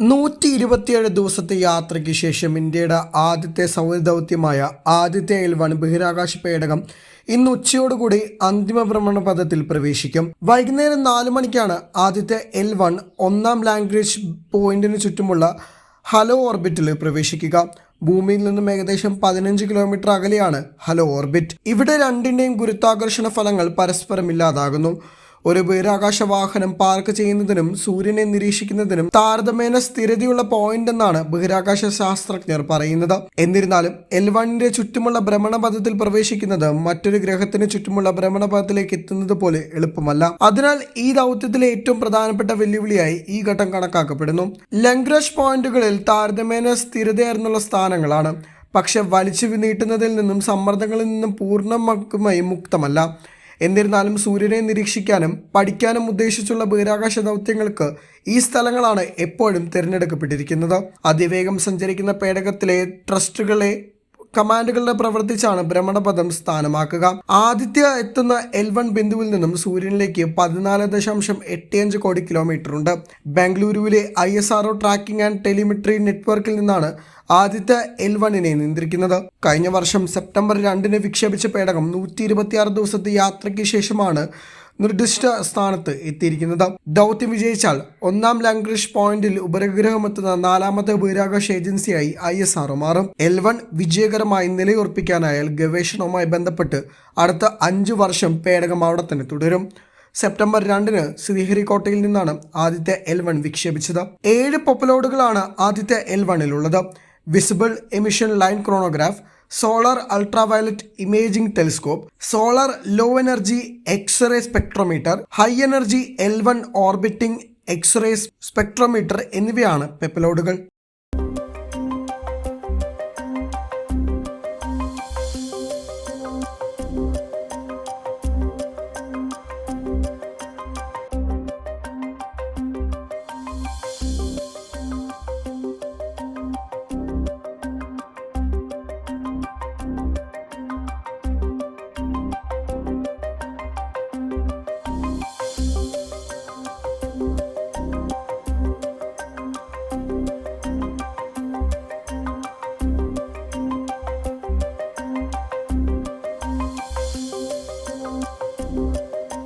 നൂറ്റി ഇരുപത്തിയേഴ് ദിവസത്തെ യാത്രയ്ക്ക് ശേഷം ഇന്ത്യയുടെ ആദ്യത്തെ സൗരദൗത്യമായ ആദിത്യ എൽ വൺ ബഹിരാകാശ പേടകം ഇന്ന് ഉച്ചയോടുകൂടി അന്തിമ ഭ്രമണ പഥത്തിൽ പ്രവേശിക്കും. വൈകുന്നേരം നാല് മണിക്കാണ് ആദ്യത്തെ എൽ വൺ ഒന്നാം ലാംഗ്വേജ് പോയിന്റിന് ചുറ്റുമുള്ള ഹലോ ഓർബിറ്റിൽ പ്രവേശിക്കുക. ഭൂമിയിൽ നിന്നും ഏകദേശം പതിനഞ്ച് കിലോമീറ്റർ അകലെയാണ് ഹലോ ഓർബിറ്റ്. ഇവിടെ രണ്ടിന്റെയും ഗുരുത്വാകർഷണ ഫലങ്ങൾ പരസ്പരം ഇല്ലാതാകുന്നു. ഒരു ബഹിരാകാശ വാഹനം പാർക്ക് ചെയ്യുന്നതിനും സൂര്യനെ നിരീക്ഷിക്കുന്നതിനും താരതമ്യേന സ്ഥിരതയുള്ള പോയിന്റ് എന്നാണ് ബഹിരാകാശ ശാസ്ത്രജ്ഞർ പറയുന്നത്. എന്നിരുന്നാലും എൽ വണ്ണിന്റെ ചുറ്റുമുള്ള ഭ്രമണപഥത്തിൽ പ്രവേശിക്കുന്നത് മറ്റൊരു ഗ്രഹത്തിന് ചുറ്റുമുള്ള ഭ്രമണപഥത്തിലേക്ക് എത്തുന്നത് പോലെ എളുപ്പമല്ല. അതിനാൽ ഈ ദൗത്യത്തിലെ ഏറ്റവും പ്രധാനപ്പെട്ട വെല്ലുവിളിയായി ഈ ഘട്ടം കണക്കാക്കപ്പെടുന്നു. ലംഗ്രഷ് പോയിന്റുകളിൽ താരതമ്യേന സ്ഥിരതയായിരുന്നുള്ള സ്ഥാനങ്ങളാണ്. പക്ഷെ വലിച്ചു നീട്ടുന്നതിൽ നിന്നും സമ്മർദ്ദങ്ങളിൽ നിന്നും പൂർണമാക്കുമായി മുക്തമല്ല. എന്നിരുന്നാലും സൂര്യനെ നിരീക്ഷിക്കാനും പഠിക്കാനും ഉദ്ദേശിച്ചുള്ള ബഹിരാകാശ ദൗത്യങ്ങൾക്ക് ഈ സ്ഥലങ്ങളാണ് എപ്പോഴും തിരഞ്ഞെടുക്കപ്പെട്ടിരിക്കുന്നത്. അതിവേഗം സഞ്ചരിക്കുന്ന പേടകത്തിലെ ട്രസ്റ്റുകളെ കമാൻഡുകളുടെ പ്രവർത്തിച്ചാണ് ഭ്രമണപഥം സ്ഥാനമാക്കുക. ആദിത്യ എത്തുന്ന എൽ വൺ ബിന്ദുവിൽ നിന്നും സൂര്യനിലേക്ക് പതിനാല് ദശാംശം എട്ട് അഞ്ച് കോടി കിലോമീറ്റർ ഉണ്ട്. ബംഗളൂരുവിലെ I S R O tracking and telemetry നെറ്റ്വർക്കിൽ നിന്നാണ് ആദ്യത്തെ എൽ വണ്ണിനെ നിയന്ത്രിക്കുന്നത്. കഴിഞ്ഞ വർഷം സെപ്റ്റംബർ രണ്ടിന് വിക്ഷേപിച്ച പേടകം നൂറ്റി ദിവസത്തെ യാത്രയ്ക്ക് ശേഷമാണ് നിർദ്ദിഷ്ട സ്ഥാനത്ത് എത്തിയിരിക്കുന്നത്. ദൗത്യം വിജയിച്ചാൽ ഒന്നാം ലാംഗ്രിഷ് പോയിന്റിൽ ഉപഗ്രഹമെത്തുന്ന നാലാമത്തെ ബഹിരാകാശ ഏജൻസിയായി ഐ എസ് ആർ മാറും. എൽ വൺ വിജയകരമായി നിലയുറപ്പിക്കാനായാൽ ഗവേഷണവുമായി ബന്ധപ്പെട്ട് അടുത്ത അഞ്ചു വർഷം പേടകം അവിടെ തന്നെ തുടരും. സെപ്റ്റംബർ രണ്ടിന് ശ്രീഹരിക്കോട്ടയിൽ നിന്നാണ് ആദ്യത്തെ എൽ വൺ വിക്ഷേപിച്ചത്. ഏഴ് പൊപ്പലോഡുകളാണ് ആദ്യത്തെ L വണ്ണിലുള്ളത്. Visible emission line coronagraph solar ultraviolet imaging telescope solar low energy x-ray spectrometer high energy L one orbiting x-ray spectrometer എന്നിവയാണ് പെപ്പലോഡുകൾ.